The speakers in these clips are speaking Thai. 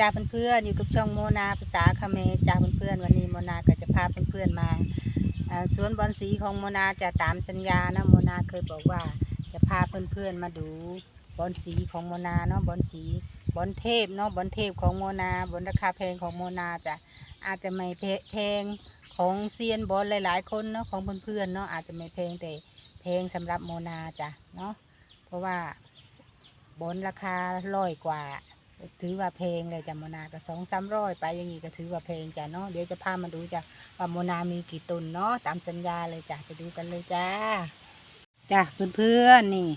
จ้าเพื่อนๆอยู่กับช่องโมนาภาษาคเมจ้าเพื่อนๆวันนี้โมนาก็จะพาเพื่อนๆมาสวนบอนสีของโมนาจะตามสัญญานะโมนาเคยบอกว่าจะพาเพื่อนๆมาดูบอนสีของโมนาเนาะบอนสีบอนเทพเนาะบอนเทพของโมนาบอนราคาแพงของโมนาจะอาจจะไม่แพงของเซียนบอลหลายๆคนเนาะของเพื่อนๆเนาะอาจจะไม่แพงแต่แพงสำหรับโมนาจ้ะเนาะเพราะว่าบอนราคาร้อยกว่า ถือว่าเพลงเลยจ้ะโมนาก็สองสามร้อยไปอย่างงี้ก็ถือว่าเพลงจ้ะเนาะเดี๋ยวจะพามาดูจ้ะว่าโมนามีกี่ตุนเนาะตามสัญญาเลยจ้ะไปดูกันเลยจ้าจ้ะเพื่อนๆนี่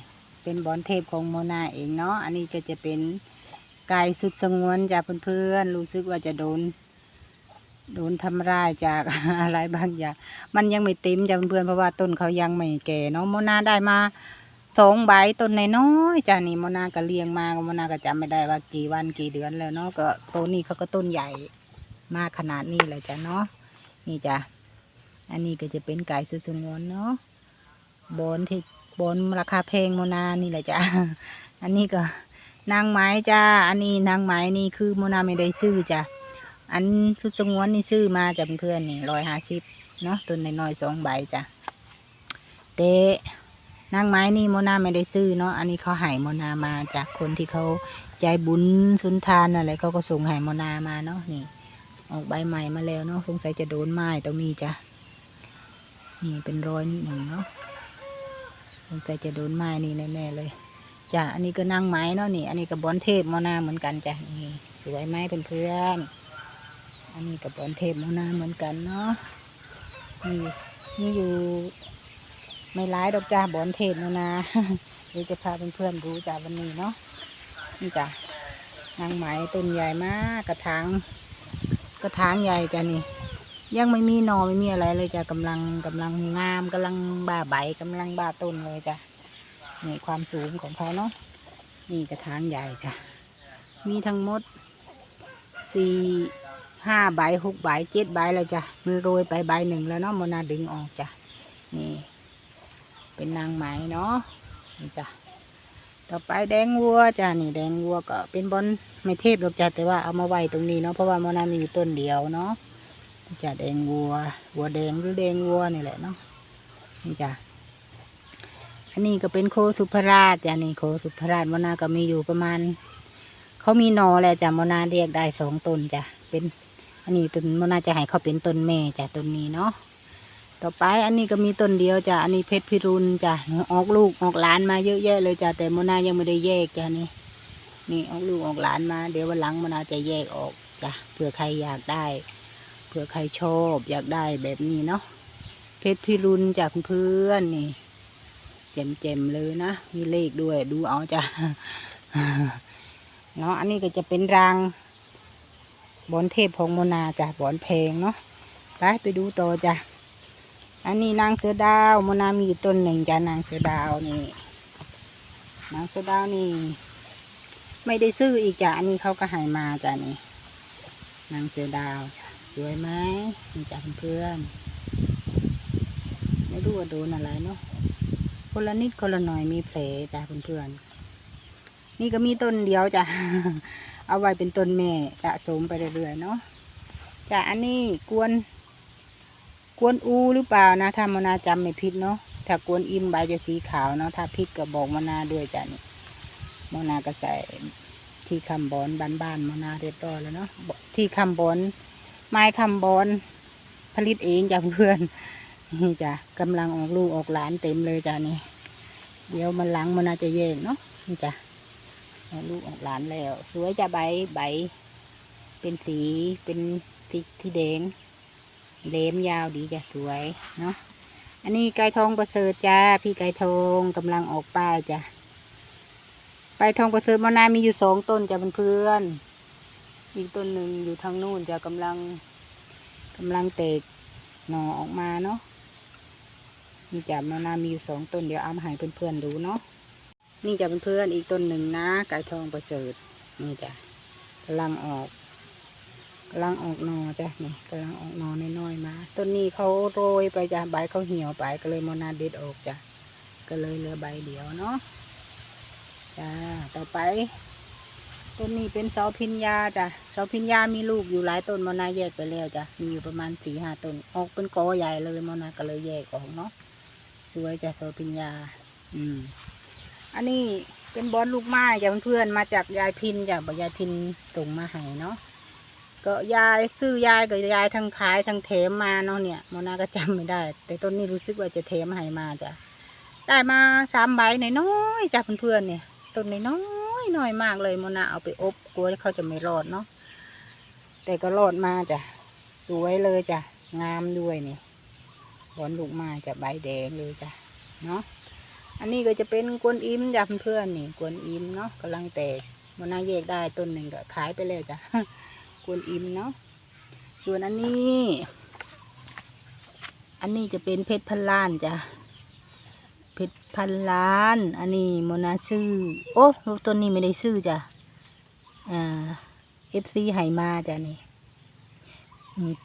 เป็นบอลเทพของโมนาเองเนาะอันนี้ก็จะเป็นไก่สุดสงวนจ้ะเพื่อนๆรู้สึกว่าจะโดนโดนทำร้ายจากอะไรบางอย่าง มันยังไม่เต็มจ้ะเพื่อนๆเพราะว่าต้นเขายังไม่แก่เนาะโมนาได้มา สองใบต้นน้อยๆจ้ะนี่มนาก็เลี้ยงมาก็มนาก็จำไม่ได้ว่ากี่วันกี่เดือนแล้วเนาะก็ต้นนี้เขาก็ต้นใหญ่มากขนาดนี้เลยจ้ะเนาะนี่จ้ะอันนี้ก็จะเป็นไก่สุดสงวนเนาะบอนที่บอนราคาแพงโมนานี่แหละจ้ะอันนี้ก็นางไม้จ้าอันนี้นางไม้นี่คือโมนาไม่ได้ซื้อจ้ะอันสุดสงวนนี่ซื้อมาจากเพื่อนนี่ร้อยห้าสิบเนาะต้นน้อยๆสองใบจ้ะเตะ นางไม้นี่โมนาไม่ได้ซื้อเนาะอันนี้เขาใหายโมนามาจากคนที่เขาใจบุญสุนทานอะไรเขาก็ส่งใหายโมนามาเนาะนี่ ออกใบใหม่มาแล้วเนาะสงสัยจะโดนไม้ตรงนี้จ้ะนี่เป็นรอยนิดหนึ่งเนาะสงสัยจะโดนไม้นี่แน่ๆเลยจ้ะอันนี้ก็นางไม้เนาะนี่อันนี้ก็บอนเทพโมนาเหมือนกันจ้ะนี่สวยไหมเพื่อนๆอันนี้กับบอนเทพโมนาเหมือนกันเนาะนี่นี่อยู่ ไม่ร้ายดอกจ้าบอนเทศนะนะเดี๋ยวจะพาเพื่อนๆดูจ้าวันนี้เนาะนี่จ้ะนางไหมต้นใหญ่มากกระถางกระถางใหญ่จ้ะนี่ ยังไม่มีนอไม่มีอะไรเลยจ้ะกำลังกำลังงามกำลังบ้าใบกำลังบ้าต้นเลยจ้ะนี่ความสูงของเขาเนาะนี่กระถางใหญ่จ้ะมีทั้งหมดสี่ห้าใบหกใบเจ็ดใบแล้วจ้ะมันโรยไปใบหนึ่งแล้วเนาะโมนาดึงออกจ้ะนี่ เป็นนางไหมเนาะนี่จ้ะต่อไปแดงวัวจ้ะนี่แดงวัวก็เป็นบอนไม่เทพหรอกจ้ะแต่ว่าเอามาไว้ตรงนี้เนาะเพราะว่ามันมีอยู่ต้นเดียวเนาะนี่จ้ะแดงวัววัวแดงหรือแดงวัวนี่แหละเนาะนี่จ้ะอันนี้ก็เป็นโคสุภราชจ้ะนี่โคสุภราชมนาก็มีอยู่ประมาณ เขามีนอแหละจ้ะมนาเรียกได้สองตนจ้ะเป็นอันนี้ต้นมนาจะให้เขาเป็นต้นแม่จ้ะต้นนี้เนาะ ต่อไปอันนี้ก็มีต้นเดียวจ้ะอันนี้เพชรพิรุณจ้ะออกลูกออกหลานมาเยอะแยะเลยจ้ะแต่โมนายังไม่ได้แยกจ้ะนี่นี่ออกลูกออกหลานมา เดี๋ยววันหลังโมนาจะแยกออกจ้ะเผื่อใครอยากได้เผื่อใครชอบอยากได้แบบนี้เนาะเพชรพิรุณจากเพื่อนนี่เจ็มๆเลยนะมีเลขด้วยดูเอาจ้ะเนาะอันนี้ก็จะเป็นรางบอนเทพของโมนาจ้ะบอนเพลงเนาะไปไปดูต่อจ้ะ อันนี้นางเสือดาวมนามีอยู่ต้นหนึ่งจ้ะนางเสือดาวนี่นางเสือดาวนี่ ไม่ได้ซื้ออีกจ้ะอันนี้เขาก็หายมาจ้ะนี่นางเสือดาวจ้ะสวยไหมนี่จ้ะเพื่อนไม่รู้ว่าโดนอะไรเนาะคนละนิดคนละหน่อยมีแผลจ้ะเพื่อนๆนี่ก็มีต้นเดียวจ้ะเอาไว้เป็นต้นแม่จะสมไปเรื่อยๆเนาะจ้ะอันนี้กวน กวนอูหรือเปล่านะ ถ้ามนาจำไม่ผิดเนาะถ้ากวนอิมใบจะสีขาวเนาะถ้าผิดก็บอกมนาด้วยจ้ะนี่มนาก็ใส่ที่คำบอนบ้านๆมนาเรียบร้อยแล้วเนาะที่คำบอนไม้คำบอนผลิตเองจ้ะเพื่อนนี่จ้ะกำลังออกลูกออกหลานเต็มเลยจ้ะนี่เดี๋ยวมันหลังมนาจะแยกเนาะนี่จ้ะออกลูกออกหลานแล้ว สวยจ้ะใบใบ เป็นสีเป็นที่ที่แดง เล็มยาวดีจ้ะสวยเนาะอันนี้ไก่ทองประเสริฐจ้าพี่ไก่ทองกำลังออกป้ายจ้ะไก่ทองประเสริฐมะนามีอยู่สองต้นจ้ะเพื่อนอีกต้นหนึ่งอยู่ทางนู่นจะกำลังกำลังเตกหน่อออกมาเนาะนี่จ้ะมะนามีอยู่สองต้นเดี๋ยวเอามาให้เพื่อนๆดูเนาะนี่จ้ะเพื่อนๆอีกต้นหนึ่งนะไก่ทองประเสริฐนี่จ้ะกำลังออก กำลังออกนอจ้ะนี่กำลังออกนอน้อยๆมา ต้นนี้เขาโรยไปจ้ะใบเขาเหี่ยวไปก็เลยมนาเด็ดออกจ้ะก็เลยเหลือใบเดียวเนาะจ้าต่อไป ต้นนี้เป็นเสาพิญญาจ้ะเสาพิญญามีลูกอยู่หลายต้นมนาแยกไปแล้วจ้ะมีอยู่ประมาณสี่ห้าต้นออกเป็นกอใหญ่เลยมนาก็เลยแยกออกเนาะสวยจ้ะเสาพิญญา อืม อันนี้เป็นบอลลูกไม้จ้ะเพื่อนๆมาจากยายพินจ้ะบอกยายพินส่งมาให้เนาะ ก็ยายซื้อยายกับยายทั้งขายทั้งเทมมาเนาะเนี่ยมนาก็จำไม่ได้ แต่ต้นนี้รู้สึกว่าจะเทมให้มาจ้ะได้มาสามใบน้อยๆจ้ะเพื่อนๆเนี่ยต้นน้อยน้อยมากเลยมนาเอาไปอบกลัวเขาจะไม่รอดเนาะแต่ก็รอดมาจ้ะสวยเลยจ้ะงามด้วยเนี่ยบอลลูกม้จ้ะใบแดงเลยจ้ะเนาะอันนี้ก็จะเป็นกวนอิมจ้ะเพื่อนๆนี่กวนอิมเนาะกำลังแตกมนาแยกได้ต้นหนึ่งก็ขายไปแล้วจ้ะ กวนอิมเนาะส่วนอันนี้ อันนี้จะเป็นเพชรพันล้านจ้ะเพชรพันล้าน อันนี้โมนาซื้อโอ้ต้นนี้ไม่ได้ซื้อจ้ะอ่าเอฟซีไหมาจ้ะนี่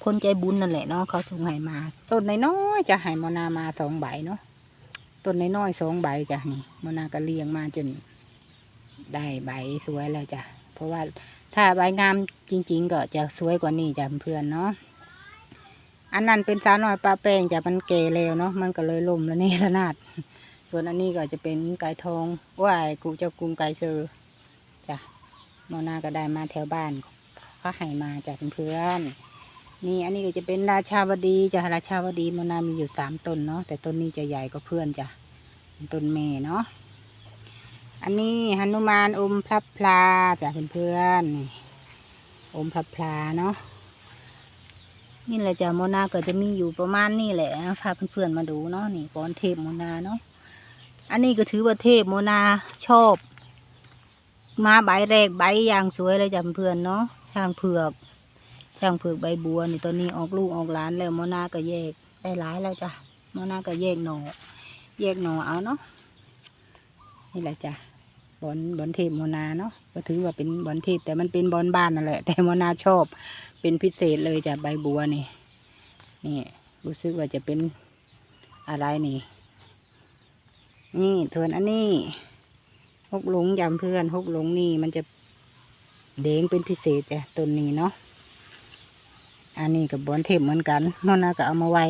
คนใจบุญนั่นแหละเนาะเขาส่งไหมา ต้นน้อยๆจะไหโมนามาสองใบเนาะต้นน้อยๆสองใบจ้ะนี่มนาก็เลี้ยงมาจนได้ใบสวยแล้วจ้ะเพราะว่า ถ้าใบงามจริง ๆ ก็จะสวยกว่านี้จ้ะเพื่อนเนาะอันนั้นเป็นสาวน้อยปลาแป้งจ้ะมันเกแล้วเนาะมันก็เลยล่มแล้วนี่ระนาด ส่วนอันนี้ก็จะเป็นไก่ทองว่ายกูเจ้ากุงไก่เซอร์จ้ะมนาก็ได้มาแถวบ้านเขาให้มาจ้ะเพื่อนนี่อันนี้ก็จะเป็นราชาวดีจ้ะราชาวดีมนามีอยู่สามต้นเนาะแต่ต้นนี้จะใหญ่กว่าเพื่อนจ้ะต้นเมเนาะ อันนี้หนุมานอมพระพลาจ้ะเพื่อนๆนี่อมพระพลาเนาะนี่แหละจ้ะโมนาก็จะมีอยู่ประมาณนี่แหละพาเพื่อนๆมาดูเนาะนี่ก้อนเทพโมนาเนาะอันนี้ก็ถือว่าเทพโมนาชอบ มาใบแรกใบอย่างสวยเลยจ้ะเพื่อนเนาะช่างเผือกช่างเผือกใบบัวนี่ตอนนี้ออกลูกออกหลานแล้วโมนาก็แยกได้หลายแล้วจ้ะโมนาก็แยกหน่อแยกหน่อเอาเนาะ นี่แหละจ้ะบอลบอลเทพโมนาเนาะก็ถือว่าเป็นบอลเทพแต่มันเป็นบอลบ้านนั่นแหละ แต่โมนาชอบเป็นพิเศษเลยจ้ะใบบัวนี่นี่รู้สึกว่าจะเป็นอะไรนี่ นี่ส่วนอันนี้หกหลงยำเพื่อนหกหลงนี่มันจะแดงเป็นพิเศษจ้ะต้นนี้เนาะอันนี้กับบอนเทปเหมือนกันโมนาก็เอามาไว้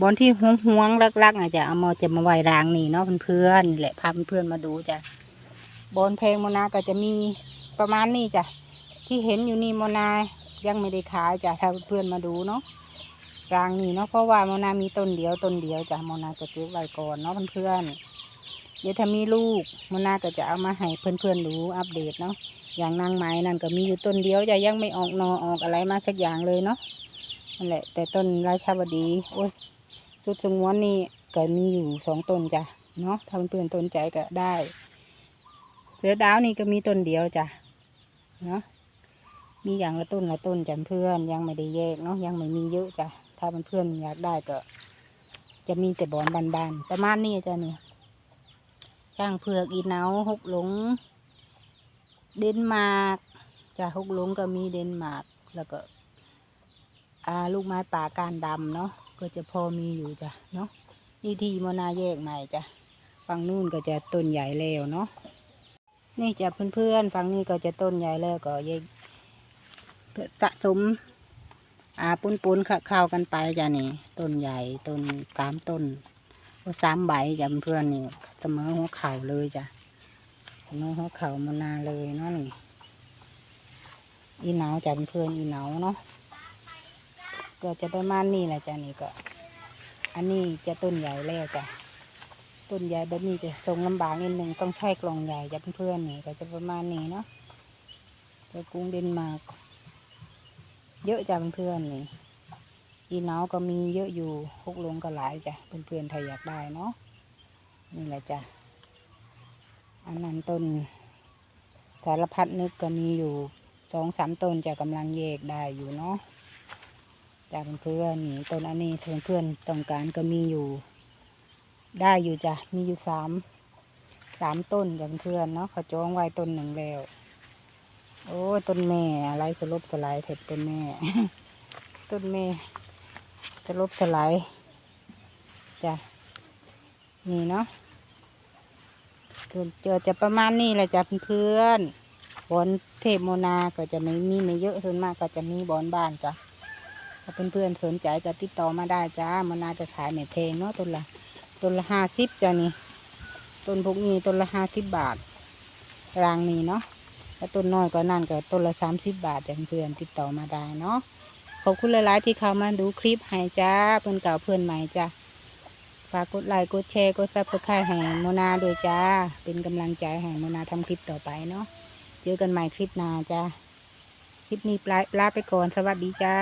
บอนที่ห่วงห่วงรักๆนะจะเอามาจะมาไว้รางนี่เนาะเพื่อนๆแหละพาเพื่อนๆมาดูจ้ะบอนเพลงมนาก็จะมีประมาณนี้จ้ะที่เห็นอยู่นี่มนายังไม่ได้ขายจ้ะถ้าเพื่อนมาดูเนาะรางนี่เนาะเพราะว่ามนามีต้นเดียวต้นเดียวจ้ะมนาจะเก็บไว้ก่อนเนาะเพื่อนๆเดี๋ยวถ้ามีลูกมนาก็จะเอามาให้เพื่อนๆดูอัปเดตเนาะอย่างนางไม้นั่นก็มีอยู่ต้นเดียวจะยังไม่ออกนอออกอะไรมาสักอย่างเลยเนาะนั่นแหละ แต่ต้นราชาวดีโอ้ย สุดสงวนนี่ก็มีอยู่สองต้นจ้ะเนาะถ้าเพื่อนๆต้นใจก็ได้ เสือดาวนี่ก็มีต้นเดียวจ้ะเนาะมีอย่างละต้นละต้นจ้ะเพื่อนยังไม่ได้แยกเนาะยังไม่มีเยอะจ้ะถ้าเพื่อนๆอยากได้ก็ จะมีแต่บอนบานๆประมาณนี้จ้ะนี่ช่างเผือกอีเนาหกหลง เดนมาร์กจากฮกลงก็มีเดนมาร์กแล้วก็ อ่าลูกไม้ป่าการดำเนาะ ก็จะพอมีอยู่จ้ะเนาะนี่ที่มอนาแยกใหม่จ้ะฝั่งนู่นก็จะต้นใหญ่แล้วเนาะนี่จะเพื่อนๆฝั่งนี้ก็จะต้นใหญ่แล้วก็แยกสะสมอ่าปุนปุนๆเข้ากันไปจ้ะนี่ ต้นใหญ่ต้นสามต้นก็สามใบจ้ะเพื่อนๆนี่เสมอหัวเข่าเลยจ้ะสมอหัวเข่ามานาเลยเนาะนี่อีหนาวจ้ะเป็นเพื่อนอีหนาวเนาะ ก็จะประมาณนี้แหละจ้ะนี่ก็ อันนี้จะต้นใหญ่แล้วจ้ะต้นใหญ่แบบนี้จะทรงลำบากนิดหนึ่งต้องใช้กล่องใหญ่จ้ะเพื่อนนี่ก็จะประมาณนี้เนาะจะกรุงเดนมาร์กเยอะจ้ะเพื่อนๆนี่อีเหนาก็มีเยอะอยู่พกลงก็หลายจ้ะเพื่อนๆถ้าอยากได้เนาะนี่แหละจ้ะอันนั้นต้นสารพัดนึกก็มีอยู่สองสามต้นจะกำลังแยกได้อยู่เนาะ จากเพื่อนนี่ต้นอันนี้เพื่อนเพื่อนต้องการก็มีอยู่ ได้อยู่จ้ะมีอยู่สามสามต้นจากเพื่อนเนาะเขาจองไว้ต้นหนึ่งแล้ว โอ้ต้นแม่อะไรสลบสลายเถิดต้นแม่ ต้นแม่สลบสลายจ้ะนี่เนาะเจอจะประมาณนี้แหละจ้ะเพื่อนบอนเทพโมนาก็จะไม่มีไม่เยอะส่วนมากก็จะมีบอนบ้านจ้ะ ถ้าเพื่อนๆสนใจก็ติดต่อมาได้จ้าโมนาจะขายไม่แพงเนาะต้นละต้นละห้าสิบจ้ะนี่ต้นพวกนี้ต้นละห้าสิบบาทรางนี้เนาะถ้าต้นน้อยก็นั่นก็ต้นละสามสิบบาทเพื่อนๆติดต่อมาได้เนาะขอบคุณหลายๆที่เข้ามาดูคลิปให้จ้าเพื่อนเก่าเพื่อนใหม่จ้าฝากกดไลค์กดแชร์กดซับสไครต์ให้โมนาด้วยจ้า เป็นกำลังใจให้โมนาทำคลิปต่อไปเนาะเจอกันใหม่คลิปหน้าจ้าคลิปนี้ปลาลาไปก่อนสวัสดีจ้า